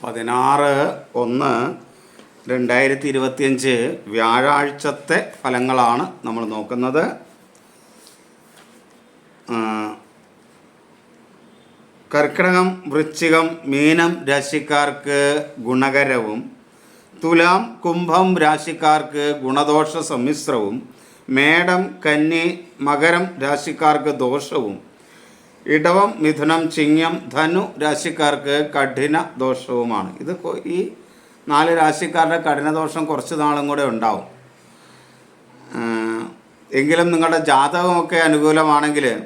പതിനാറ് ഒന്ന് രണ്ടായിരത്തി ഇരുപത്തിയഞ്ച് വ്യാഴാഴ്ചത്തെ ഫലങ്ങളാണ് നമ്മൾ നോക്കുന്നത്. കർക്കിടകം വൃശ്ചികം മീനം രാശിക്കാർക്ക് ഗുണകരവും തുലാം കുംഭം രാശിക്കാർക്ക് ഗുണദോഷ സമ്മിശ്രവും മേടം കന്നി മകരം രാശിക്കാർക്ക് ദോഷവും ഇടവം മിഥുനം ചിങ്ങം ധനു രാശിക്കാർക്ക് കഠിന ദോഷവുമാണ്. ഇത് ഈ നാല് രാശിക്കാരുടെ കഠിന ദോഷം കുറച്ച് നാളും കൂടെ ഉണ്ടാവും. എങ്കിലും നിങ്ങളുടെ ജാതകമൊക്കെ അനുകൂലമാണെങ്കിൽ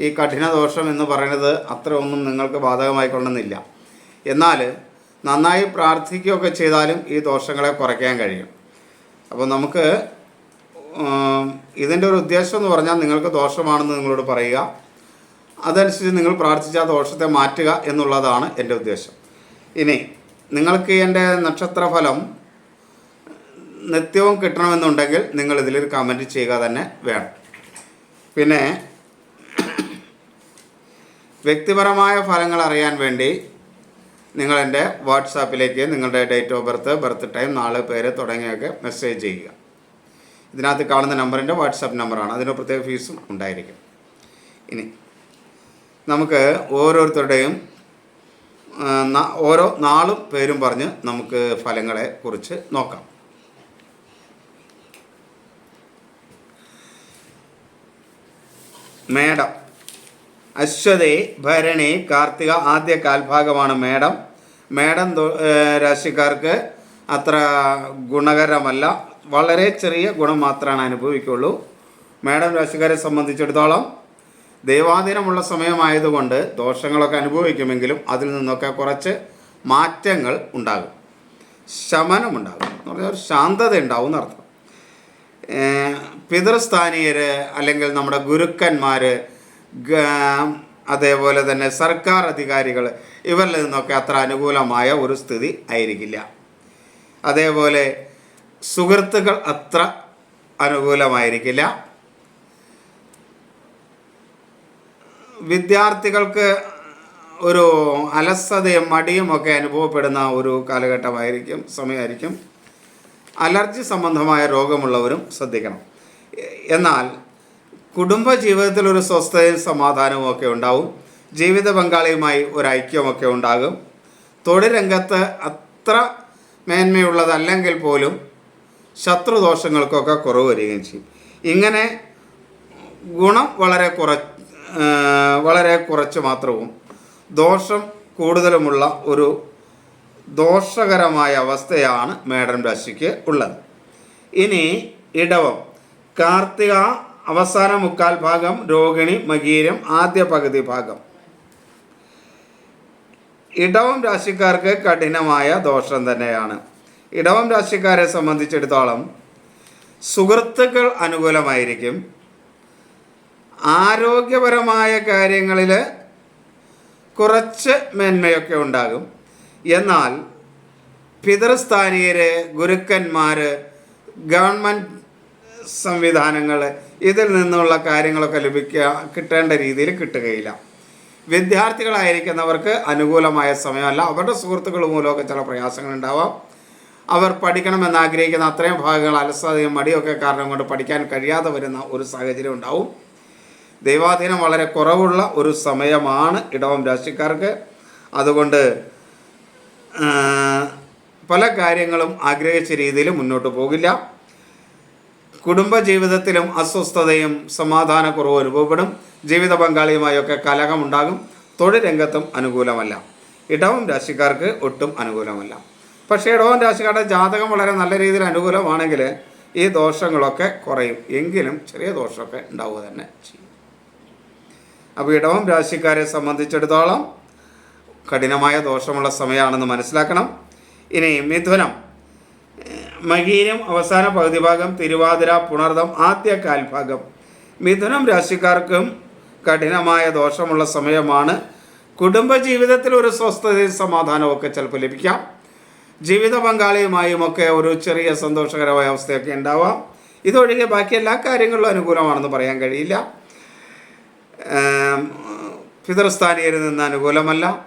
ഈ കഠിന ദോഷം എന്ന് പറയുന്നത് അത്ര ഒന്നും നിങ്ങൾക്ക് ബാധകമായിക്കൊള്ളുന്നില്ല എന്നാൽ നന്നായി പ്രാർത്ഥിക്കുകയൊക്കെ ചെയ്താലും ഈ ദോഷങ്ങളെ കുറയ്ക്കാൻ കഴിയും. അപ്പോൾ നമുക്ക് ഇതിന്റെ ഒരു ഉദ്ദേശം എന്ന് പറഞ്ഞാൽ നിങ്ങൾക്ക് ദോഷമാണെന്ന് നിങ്ങളോട് പറയുക. അതനുസരിച്ച് നിങ്ങൾ പ്രാർത്ഥിച്ച ആ ദോഷത്തെ മാറ്റുക എന്നുള്ളതാണ് എന്റെ ഉദ്ദേശം. ഇനി നിങ്ങൾക്ക് എന്റെ നക്ഷത്രഫലം നിത്യവും കിട്ടണമെന്നുണ്ടെങ്കിൽ നിങ്ങൾ ഇതിലൊരു കമന്റ് ചെയ്യുക തന്നെ വേണം. പിന്നെ വ്യക്തിപരമായ ഫലങ്ങൾ അറിയാൻ വേണ്ടി നിങ്ങൾ എന്റെ വാട്സാപ്പിലേക്ക് നിങ്ങളുടെ date of birth birth time നാളെ പേര് തുടങ്ങിയൊക്കെ മെസ്സേജ് ചെയ്യുക. ഇതിനകത്ത് കാണുന്ന നമ്പറിന്റെ വാട്സാപ്പ് നമ്പറാണ്. അതിന് പ്രത്യേക ഫീസും ഉണ്ടായിരിക്കും. ഇനി നമുക്ക് ഓരോരുത്തരുടെയും ഓരോ നാളും പേരും പറഞ്ഞ് നമുക്ക് ഫലങ്ങളെ കുറിച്ച് നോക്കാം. മേടം. അശ്വതി ഭരണി കാർത്തിക ആദ്യ കാൽഭാഗമാണ് മേടം. മേടം രാശിക്കാർക്ക് അത്ര ഗുണകരമല്ല. വളരെ ചെറിയ ഗുണം മാത്രമാണ് അനുഭവിക്കുള്ളൂ. മേടം രാശിക്കാരെ സംബന്ധിച്ചിടത്തോളം ദൈവാധീനമുള്ള സമയമായതുകൊണ്ട് ദോഷങ്ങളൊക്കെ അനുഭവിക്കുമെങ്കിലും അതിൽ നിന്നൊക്കെ കുറച്ച് മാറ്റങ്ങൾ ഉണ്ടാകും. ശമനമുണ്ടാകും എന്ന് പറഞ്ഞാൽ ഒരു ശാന്തത ഉണ്ടാവും എന്നർത്ഥം പിതൃസ്ഥാനീയർ അല്ലെങ്കിൽ നമ്മുടെ ഗുരുക്കന്മാർ അതേപോലെ തന്നെ സർക്കാർ അധികാരികൾ ഇവരിൽ നിന്നൊക്കെ അത്ര അനുകൂലമായ ഒരു സ്ഥിതി ആയിരിക്കില്ല. അതേപോലെ സുഹൃത്തുക്കൾ അത്ര അനുകൂലമായിരിക്കില്ല. വിദ്യാർത്ഥികൾക്ക് ഒരു അലസതയും മടിയും ഒക്കെ അനുഭവപ്പെടുന്ന ഒരു കാലഘട്ടമായിരിക്കും സമയമായിരിക്കും. അലർജി സംബന്ധമായ രോഗമുള്ളവരും ശ്രദ്ധിക്കണം. എന്നാൽ കുടുംബ ജീവിതത്തിൽ ഒരു സ്വസ്ഥതയും സമാധാനവും ഒക്കെ ഉണ്ടാവും. ജീവിത പങ്കാളിയുമായി ഒരു ഐക്യമൊക്കെ ഉണ്ടാകും. തൊഴിൽ രംഗത്ത് അത്ര മേന്മയുള്ളതല്ലെങ്കിൽ പോലും ശത്രുദോഷങ്ങൾക്കൊക്കെ കുറവ് വരികയും ചെയ്യും. ഇങ്ങനെ ഗുണം വളരെ കുറ ആ, വളരെ കുറച്ച് മാത്രവും. ദോഷം കൂടുതലുമുള്ള ഒരു ദോഷകരമായ അവസ്ഥയാണ് മേടൻ രാശിക്ക് ഉള്ളത്. ഇനി ഇടവം. കാർത്തിക അവസാന മുക്കാൽ ഭാഗം രോഹിണി മകീരം ആദ്യ പകുതി ഭാഗം. ഇടവം രാശിക്കാർക്ക് കഠിനമായ ദോഷം തന്നെയാണ്. ഇടവം രാശിക്കാരെ സംബന്ധിച്ചിടത്തോളം സുഹൃത്തുക്കൾ അനുകൂലമായിരിക്കും. ആരോഗ്യപരമായ കാര്യങ്ങളിൽ കുറച്ച് മേന്മയൊക്കെ ഉണ്ടാകും. എന്നാൽ പിതൃസ്ഥാനീയര് ഗുരുക്കന്മാർ ഗവൺമെന്റ് സംവിധാനങ്ങൾ ഇതിൽ നിന്നുള്ള കാര്യങ്ങളൊക്കെ ലഭിക്കുക കിട്ടേണ്ട രീതിയിൽ കിട്ടുകയില്ല. വിദ്യാർത്ഥികളായിരിക്കുന്നവർക്ക് അനുകൂലമായ സമയമല്ല. അവരുടെ സുഹൃത്തുക്കൾ മൂലമൊക്കെ ചില പ്രയാസങ്ങളുണ്ടാവാം. അവർ പഠിക്കണമെന്ന് ആഗ്രഹിക്കുന്ന അത്രയും ഭാഗങ്ങൾ അലസതയും മടിയൊക്കെ കാരണം കൊണ്ട് പഠിക്കാൻ കഴിയാതെ വരുന്ന ഒരു സാഹചര്യം ഉണ്ടാവും. ദൈവാധീനം വളരെ കുറവുള്ള ഒരു സമയമാണ് ഇടവം രാശിക്കാർക്ക്. അതുകൊണ്ട് പല കാര്യങ്ങളും ആഗ്രഹിച്ച രീതിയിൽ മുന്നോട്ട് പോകില്ല. കുടുംബജീവിതത്തിലും അസ്വസ്ഥതയും സമാധാനക്കുറവും അനുഭവപ്പെടും. ജീവിത പങ്കാളിയുമായൊക്കെ കലഹമുണ്ടാകും. തൊഴിൽ രംഗത്തും അനുകൂലമല്ല. ഇടവം രാശിക്കാർക്ക് ഒട്ടും അനുകൂലമല്ല. പക്ഷേ ഇടവം രാശിക്കാരുടെ ജാതകം വളരെ നല്ല രീതിയിൽ അനുകൂലമാണെങ്കിൽ ഈ ദോഷങ്ങളൊക്കെ കുറയും. എങ്കിലും ചെറിയ ദോഷമൊക്കെ ഉണ്ടാവുക തന്നെ ചെയ്യും. അപ്പോൾ ഇടവം രാശിക്കാരെ സംബന്ധിച്ചിടത്തോളം കഠിനമായ ദോഷമുള്ള സമയമാണെന്ന് മനസ്സിലാക്കണം. ഇനി മിഥുനം. മകീരം അവസാന പകുതി ഭാഗം തിരുവാതിര പുണർദം ആദ്യ കാൽഭാഗം മിഥുനം രാശിക്കാർക്കും കഠിനമായ ദോഷമുള്ള സമയമാണ്. കുടുംബജീവിതത്തിൽ ഒരു സ്വസ്ഥതയും സമാധാനവും ഒക്കെ ചിലപ്പോൾ ലഭിക്കാം. ജീവിത പങ്കാളിയുമായും ഒക്കെ ഒരു ചെറിയ സന്തോഷകരമായ അവസ്ഥയൊക്കെ ഉണ്ടാവാം. ഇതൊഴികെ ബാക്കി എല്ലാ കാര്യങ്ങളിലും അനുകൂലമാണെന്ന് പറയാൻ കഴിയില്ല. പിതൃസ്ഥാനീയരിൽ നിന്ന് അനുകൂലമല്ല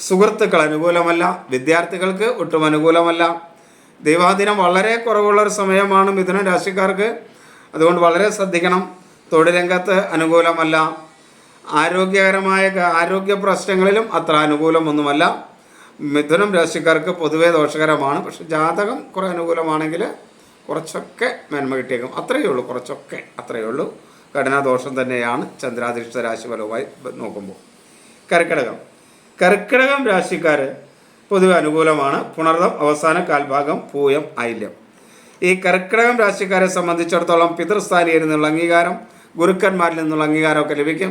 സുഹൃത്തുക്കൾ അനുകൂലമല്ല വിദ്യാർത്ഥികൾക്ക് ഒട്ടും അനുകൂലമല്ല. ദൈവാധീനം വളരെ കുറവുള്ള ഒരു സമയമാണ് മിഥുന രാശിക്കാർക്ക്. അതുകൊണ്ട് വളരെ ശ്രദ്ധിക്കണം തൊഴിൽ രംഗത്ത് അനുകൂലമല്ല. ആരോഗ്യകരമായ ആരോഗ്യ പ്രശ്നങ്ങളിലും അത്ര അനുകൂലമൊന്നുമല്ല. മിഥുനം രാശിക്കാർക്ക് പൊതുവേ ദോഷകരമാണ്. പക്ഷെ ജാതകം കുറേ അനുകൂലമാണെങ്കിൽ കുറച്ചൊക്കെ മേന്മ കിട്ടിയേക്കും. അത്രയേ ഉള്ളൂ കുറച്ചൊക്കെ അത്രയേ ഉള്ളൂ. കഠിനാദോഷം തന്നെയാണ് ചന്ദ്രാധിഷ്ഠ രാശിഫലവുമായി നോക്കുമ്പോൾ. കർക്കിടകം. കർക്കിടകം രാശിക്കാർ പൊതുവെ അനുകൂലമാണ്. പുണർദം അവസാന കാൽഭാഗം പൂയം ഐല്യം ഈ കർക്കിടകം രാശിക്കാരെ സംബന്ധിച്ചിടത്തോളം പിതൃസ്ഥാനിയിൽ നിന്നുള്ള അംഗീകാരം ഗുരുക്കന്മാരിൽ നിന്നുള്ള അംഗീകാരമൊക്കെ ലഭിക്കും.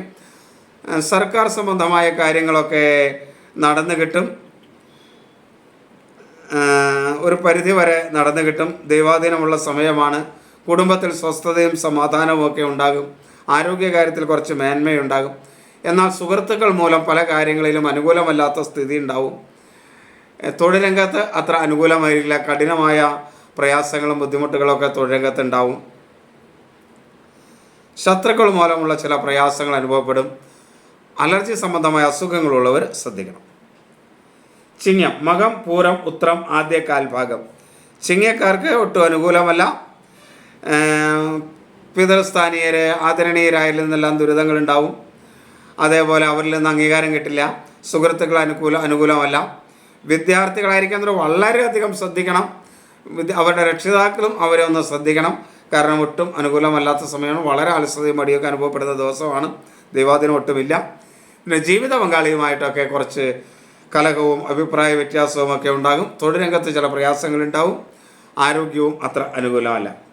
സർക്കാർ സംബന്ധമായ കാര്യങ്ങളൊക്കെ നടന്നു കിട്ടും. ഒരു പരിധി വരെ നടന്നു കിട്ടും. ദൈവാധീനമുള്ള സമയമാണ്. കുടുംബത്തിൽ സ്വസ്ഥതയും സമാധാനവും ഒക്കെ ഉണ്ടാകും. ആരോഗ്യകാര്യത്തിൽ കുറച്ച് മേന്മയുണ്ടാകും. എന്നാൽ സുഹൃത്തുക്കൾ മൂലം പല കാര്യങ്ങളിലും അനുകൂലമല്ലാത്ത സ്ഥിതി ഉണ്ടാവും. തൊഴിലംഗത്ത് അത്ര അനുകൂലമായിരിക്കില്ല. കഠിനമായ പ്രയാസങ്ങളും ബുദ്ധിമുട്ടുകളൊക്കെ തൊഴിൽ രംഗത്ത് ഉണ്ടാവും. ശത്രുക്കൾ മൂലമുള്ള ചില പ്രയാസങ്ങൾ അനുഭവപ്പെടും. അലർജി സംബന്ധമായ അസുഖങ്ങളുള്ളവർ ശ്രദ്ധിക്കണം. ചിങ്ങം മകം പൂരം ഉത്രം ആദ്യ കാൽഭാഗം ചിങ്ങക്കാർക്ക് ഒട്ടും അനുകൂലമല്ല. പിതൃസ്ഥാനീയര് ആദരണീയരായതിൽ നിന്നെല്ലാം ദുരിതങ്ങളുണ്ടാവും. അതേപോലെ അവരിൽ നിന്ന് അംഗീകാരം കിട്ടില്ല. സുഹൃത്തുക്കൾ അനുകൂല അനുകൂലമല്ല. വിദ്യാർത്ഥികളായിരിക്കുന്നവർ വളരെയധികം ശ്രദ്ധിക്കണം. അവരുടെ രക്ഷിതാക്കളും അവരെ ഒന്ന് ശ്രദ്ധിക്കണം. കാരണം ഒട്ടും അനുകൂലമല്ലാത്ത സമയമാണ്. വളരെ അലസതയും മടിയൊക്കെ അനുഭവപ്പെടുന്ന ദിവസമാണ്. ദൈവാദിനം ഒട്ടുമില്ല. പിന്നെ ജീവിത പങ്കാളിയുമായിട്ടൊക്കെ കുറച്ച് കലഹവും അഭിപ്രായ വ്യത്യാസവും ഒക്കെ ഉണ്ടാകും. തൊഴിൽ രംഗത്ത് ചില പ്രയാസങ്ങളുണ്ടാവും. ആരോഗ്യവും അത്ര അനുകൂലമല്ല.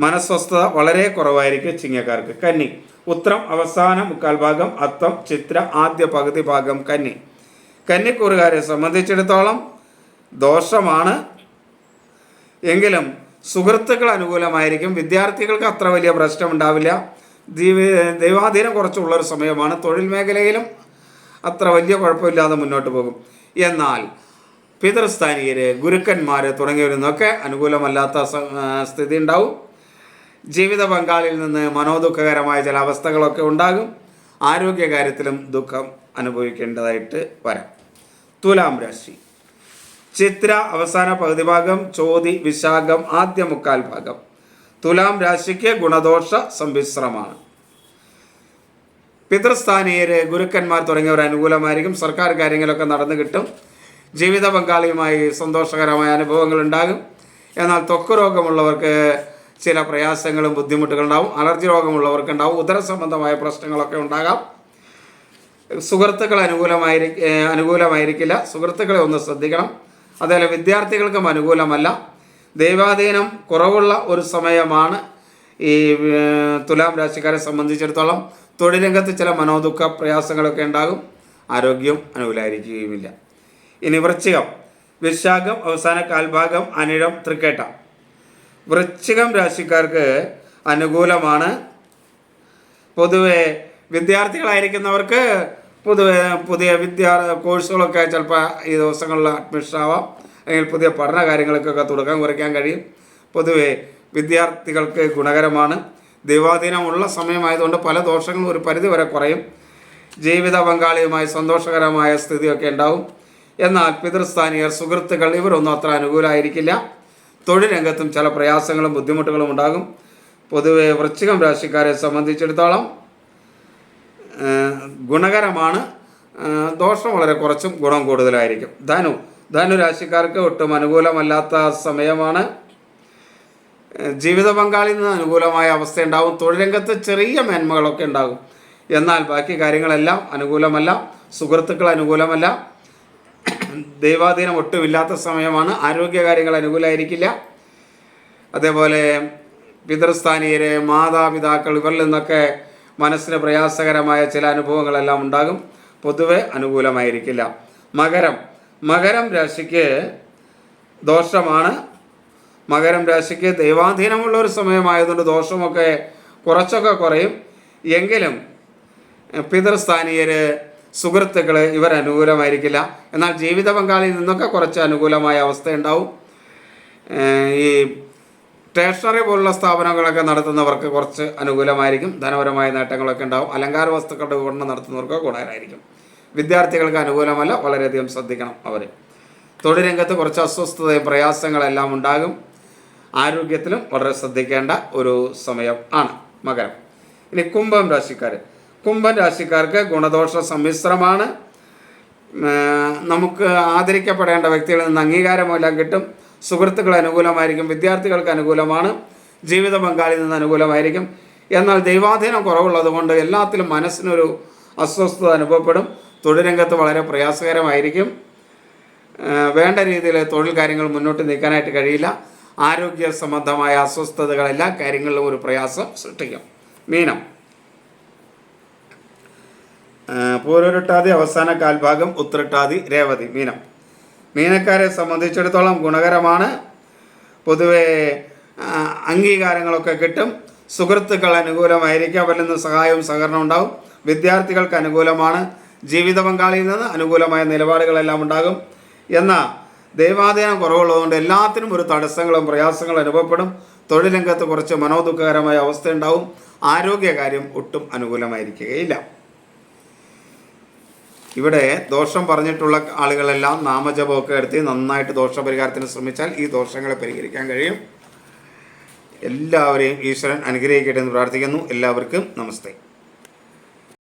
മനസ്വസ്ഥത വളരെ കുറവായിരിക്കും ചിങ്ങക്കാർക്ക്. കന്നി. ഉത്രം അവസാന മുക്കാൽ ഭാഗം അത്തം ചിത്ര ആദ്യ പകുതി ഭാഗം കന്നി. കന്നിക്കൂറുകാരെ സംബന്ധിച്ചിടത്തോളം ദോഷമാണ്. എങ്കിലും സുഹൃത്തുക്കൾ അനുകൂലമായിരിക്കും. വിദ്യാർത്ഥികൾക്ക് അത്ര വലിയ പ്രശ്നം ഉണ്ടാവില്ല ദൈവ- ദൈവാധീനം കുറച്ചുള്ളൊരു സമയമാണ്. തൊഴിൽ മേഖലയിലും അത്ര വലിയ കുഴപ്പമില്ലാതെ മുന്നോട്ട് പോകും. എന്നാൽ പിതൃസ്ഥാനീയര് ഗുരുക്കന്മാർ തുടങ്ങിയവരിൽ അനുകൂലമല്ലാത്ത സ്ഥിതി ഉണ്ടാവും ജീവിത പങ്കാളിയിൽ നിന്ന് മനോദുഃഖകരമായ ചില അവസ്ഥകളൊക്കെ ഉണ്ടാകും. ആരോഗ്യകാര്യത്തിലും ദുഃഖം അനുഭവിക്കേണ്ടതായിട്ട് വരാം. തുലാം രാശി. ചിത്ര അവസാന പകുതി ഭാഗം ചോതി വിശാഖം ആദ്യ മുക്കാൽ ഭാഗം. തുലാം രാശിക്ക് ഗുണദോഷ സമ്മിശ്രമാണ്. പിതൃസ്ഥാനീയര് ഗുരുക്കന്മാർ തുടങ്ങിയവർ അനുകൂലമായിരിക്കും. സർക്കാർ കാര്യങ്ങളൊക്കെ നടന്നു കിട്ടും. ജീവിത പങ്കാളിയുമായി സന്തോഷകരമായ അനുഭവങ്ങൾ ഉണ്ടാകും. എന്നാൽ ത്വക്ക് രോഗമുള്ളവർക്ക് ചില പ്രയാസങ്ങളും ബുദ്ധിമുട്ടുകളും ഉണ്ടാവും. അലർജി രോഗമുള്ളവർക്ക് ഉണ്ടാവും ഉദര സംബന്ധമായ പ്രശ്നങ്ങളൊക്കെ ഉണ്ടാകാം. സുഹൃത്തുക്കൾ അനുകൂലമായിരി അനുകൂലമായിരിക്കില്ല. സുഹൃത്തുക്കളെ ഒന്ന് ശ്രദ്ധിക്കണം. അതേപോലെ വിദ്യാർത്ഥികൾക്കും അനുകൂലമല്ല. ദൈവാധീനം കുറവുള്ള ഒരു സമയമാണ് ഈ തുലാം രാശിക്കാരെ സംബന്ധിച്ചിടത്തോളം. തൊഴിലംഗത്ത് ചില മനോദുഃഖ പ്രയാസങ്ങളൊക്കെ ഉണ്ടാകും. ആരോഗ്യം അനുകൂലമായിരിക്കുകയുമില്ല ഇനി വൃശ്ചികം. വിശാഖം അവസാന കാൽഭാഗം അനിഴം തൃക്കേട്ട. വൃശ്ചികം രാശിക്കാർക്ക് അനുകൂലമാണ്. പൊതുവെ വിദ്യാർത്ഥികളായിരിക്കുന്നവർക്ക് പൊതുവെ പുതിയ വിദ്യാ കോഴ്സുകളൊക്കെ ചിലപ്പോൾ ഈ ദിവസങ്ങളിൽ അഡ്മിഷൻ ആവാം. അല്ലെങ്കിൽ പുതിയ പഠന കാര്യങ്ങൾക്കൊക്കെ തുടക്കം കുറിക്കാൻ കഴിയും. പൊതുവെ വിദ്യാർത്ഥികൾക്ക് ഗുണകരമാണ്. ദൈവാധീനമുള്ള സമയമായതുകൊണ്ട് പല ദോഷങ്ങളും ഒരു പരിധി വരെ കുറയും. ജീവിത പങ്കാളിയുമായി സന്തോഷകരമായ സ്ഥിതിയൊക്കെ ഉണ്ടാവും. എന്നാൽ പിതൃസ്ഥാനീയർ സുഹൃത്തുക്കൾ ഇവരൊന്നും അത്ര അനുകൂലമായിരിക്കില്ല തൊഴിൽ രംഗത്തും ചില പ്രയാസങ്ങളും ബുദ്ധിമുട്ടുകളും ഉണ്ടാകും. പൊതുവെ വൃശ്ചികം രാശിക്കാരെ സംബന്ധിച്ചിടത്തോളം ഗുണകരമാണ്. ദോഷം വളരെ കുറച്ചും ഗുണം കൂടുതലായിരിക്കും. ധനു ധനു രാശിക്കാർക്ക് ഒട്ടും അനുകൂലമല്ലാത്ത സമയമാണ്. ജീവിത പങ്കാളിയിൽ നിന്ന് അനുകൂലമായ അവസ്ഥ ഉണ്ടാകും തൊഴിൽ രംഗത്ത് ചെറിയ മേന്മകളൊക്കെ ഉണ്ടാകും. എന്നാൽ ബാക്കി കാര്യങ്ങളെല്ലാം അനുകൂലമല്ല. സുഹൃത്തുക്കൾ അനുകൂലമല്ല. ദൈവാധീനം ഒട്ടുമില്ലാത്ത സമയമാണ്. ആരോഗ്യകാര്യങ്ങൾ അനുകൂലമായിരിക്കില്ല അതേപോലെ പിതൃസ്ഥാനീയര് മാതാപിതാക്കൾ ഇവരിൽ നിന്നൊക്കെ മനസ്സിന് പ്രയാസകരമായ ചില അനുഭവങ്ങളെല്ലാം ഉണ്ടാകും. പൊതുവെ അനുകൂലമായിരിക്കില്ല. മകരം. മകരം രാശിക്ക് ദോഷമാണ്. മകരം രാശിക്ക് ദൈവാധീനമുള്ള ഒരു സമയമായതുകൊണ്ട് ദോഷമൊക്കെ കുറച്ചൊക്കെ കുറയും. എങ്കിലും പിതൃസ്ഥാനീയര് സുഹൃത്തുക്കൾ ഇവർ അനുകൂലമായിരിക്കില്ല. എന്നാൽ ജീവിത പങ്കാളിയിൽ നിന്നൊക്കെ കുറച്ച് അനുകൂലമായ അവസ്ഥയുണ്ടാവും. ഈ സ്റ്റേഷനറി പോലുള്ള സ്ഥാപനങ്ങളൊക്കെ നടത്തുന്നവർക്ക് കുറച്ച് അനുകൂലമായിരിക്കും. ധനപരമായ നേട്ടങ്ങളൊക്കെ ഉണ്ടാവും. അലങ്കാര വസ്തുക്കളുടെ വിപണനം നടത്തുന്നവർക്ക് ഗുണകരമായിരിക്കും വിദ്യാർത്ഥികൾക്ക് അനുകൂലമല്ല വളരെയധികം ശ്രദ്ധിക്കണം അവർ തൊഴിൽ രംഗത്ത് കുറച്ച് അസ്വസ്ഥതയും പ്രയാസങ്ങളെല്ലാം ഉണ്ടാകും. ആരോഗ്യത്തിലും വളരെ ശ്രദ്ധിക്കേണ്ട ഒരു സമയം ആണ് മകരം. ഇനി കുംഭം രാശിക്കാർ കുംഭം രാശിക്കാർക്ക് ഗുണദോഷ സമ്മിശ്രമാണ്. നമുക്ക് ആദരിക്കപ്പെടേണ്ട വ്യക്തികളിൽ നിന്ന് അംഗീകാരമെല്ലാം കിട്ടും. സുഹൃത്തുക്കൾ അനുകൂലമായിരിക്കും വിദ്യാർത്ഥികൾക്ക് അനുകൂലമാണ് ജീവിത പങ്കാളിയിൽ നിന്ന് അനുകൂലമായിരിക്കും. എന്നാൽ ദൈവാധീനം കുറവുള്ളതുകൊണ്ട് എല്ലാത്തിലും മനസ്സിനൊരു അസ്വസ്ഥത അനുഭവപ്പെടും. തൊഴിൽ രംഗത്ത് വളരെ പ്രയാസകരമായിരിക്കും. വേണ്ട രീതിയിൽ തൊഴിൽ കാര്യങ്ങൾ മുന്നോട്ട് നീക്കാനായിട്ട് കഴിയില്ല. ആരോഗ്യ സംബന്ധമായ അസ്വസ്ഥതകൾ എല്ലാ കാര്യങ്ങളിലും ഒരു പ്രയാസം സൃഷ്ടിക്കും. മീനം. പൂരൊരുട്ടാതി അവസാന കാൽഭാഗം ഉത്രട്ടാതി രേവതി മീനം. മീനക്കാരെ സംബന്ധിച്ചിടത്തോളം ഗുണകരമാണ്. പൊതുവെ അംഗീകാരങ്ങളൊക്കെ കിട്ടും. സുഹൃത്തുക്കൾ അനുകൂലമായിരിക്കും. അവരിൽ നിന്ന് സഹായവും സഹകരണവും ഉണ്ടാവും. വിദ്യാർത്ഥികൾക്ക് അനുകൂലമാണ്. ജീവിത പങ്കാളിയിൽ നിന്ന് അനുകൂലമായ നിലപാടുകളെല്ലാം ഉണ്ടാകും. എന്നാൽ ദൈവാധീനം കുറവുള്ളതുകൊണ്ട് എല്ലാത്തിനും ഒരു തടസ്സങ്ങളും പ്രയാസങ്ങളും അനുഭവപ്പെടും. തൊഴിൽ രംഗത്ത് കുറച്ച് മനോദുഃഖകരമായ അവസ്ഥ ഉണ്ടാവും ആരോഗ്യകാര്യം ഒട്ടും അനുകൂലമായിരിക്കുകയില്ല. ഇവിടെ ദോഷം പറഞ്ഞിട്ടുള്ള ആളുകളെല്ലാം നാമജപമൊക്കെ എടുത്ത് നന്നായിട്ട് ദോഷപരിഹാരത്തിന് ശ്രമിച്ചാൽ ഈ ദോഷങ്ങളെ പരിഹരിക്കാൻ കഴിയും. എല്ലാവരെയും ഈശ്വരൻ അനുഗ്രഹിക്കട്ടെ എന്ന് പ്രാർത്ഥിക്കുന്നു. എല്ലാവർക്കും നമസ്തേ.